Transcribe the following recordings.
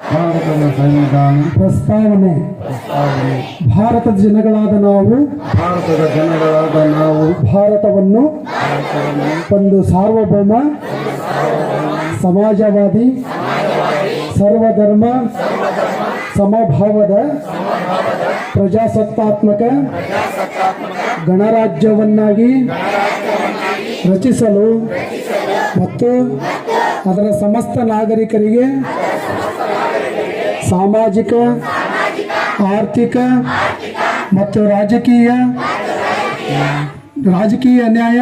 ಭಾರತದ ಸಂವಿಧಾನ. ಪ್ರಸ್ತಾವನೆ. ಪ್ರಸ್ತಾವನೆ. ಭಾರತದ ಜನಗಳಾದ ನಾವು. ಭಾರತದ ಜನಗಳಾದ ನಾವು. ಭಾರತವನ್ನು ಭಾರತವನ್ನು ಒಂದು ಸಾರ್ವಭೌಮ ಸಮಾಜವಾದಿ ಸರ್ವಧರ್ಮ ಸಮಭಾವದ ಪ್ರಜಾಸತ್ತಾತ್ಮಕ ಗಣರಾಜ್ಯವನ್ನಾಗಿ ರಚಿಸಲು ಮತ್ತು ಅದರ ಸಮಸ್ತ ನಾಗರಿಕರಿಗೆ ಸಾಮಾಜಿಕ ಆರ್ಥಿಕ ಮತ್ತು ರಾಜಕೀಯ ರಾಜಕೀಯ ನ್ಯಾಯ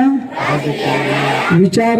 ವಿಚಾರ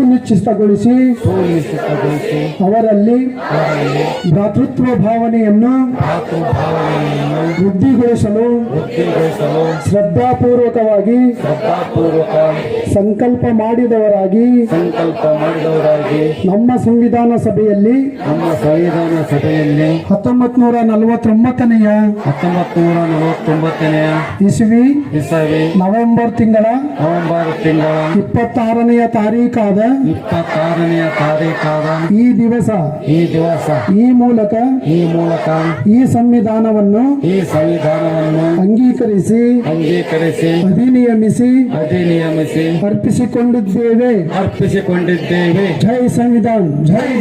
ಸುನಿಶ್ಚಿತಗೊಳಿಸಿ ಅವರಲ್ಲಿ ಭ್ರಾತೃತ್ವ ಭಾವನೆಯನ್ನು ಭಾವನೆಯನ್ನು ವೃದ್ಧಿಗೊಳಿಸಲು ಶ್ರದ್ಧಾಪೂರ್ವಕವಾಗಿ ಶ್ರದ್ಧಾಪೂರ್ವಕ ಸಂಕಲ್ಪ ಮಾಡಿದವರಾಗಿ ಸಂಕಲ್ಪ ಮಾಡಿದವರಾಗಿ ನಮ್ಮ ಸಂವಿಧಾನ ಸಭೆಯಲ್ಲಿ ನಮ್ಮ ಸಂವಿಧಾನ ಸಭೆಯಲ್ಲಿ ಹತ್ತೊಂಬತ್ ನೂರ ನಲವತ್ತೊಂಬತ್ತನೆಯ ಹತ್ತೊಂಬತ್ ನೂರ ನಲವತ್ತೊಂಬತ್ತನೆಯ ಇಸವಿ ಇಸವಿ ನವೆಂಬರ್ ತಿಂಗಳ ನವೆಂಬರ್ ತಿಂಗಳ ಇಪ್ಪತ್ತಾರನೆಯ ತಾರೀಕಾದ ಇಪ್ಪತ್ತಾರನೆಯ ತಾರೀಕಾದ ಈ ದಿವಸ ಈ ದಿವಸ ಈ ಮೂಲಕ ಈ ಮೂಲಕ ಈ ಸಂವಿಧಾನವನ್ನು ಈ ಸಂವಿಧಾನವನ್ನು ಅಂಗೀಕರಿಸಿ ಅಂಗೀಕರಿಸಿ ಅಧಿನಿಯಮಿಸಿ ಅಧಿನಿಯಮಿಸಿ ಅರ್ಪಿಸಿಕೊಂಡಿದ್ದೇವೆ. ಅರ್ಪಿಸಿಕೊಂಡಿದ್ದೇವೆ. ಜೈ ಸಂವಿಧಾನ ಜೈ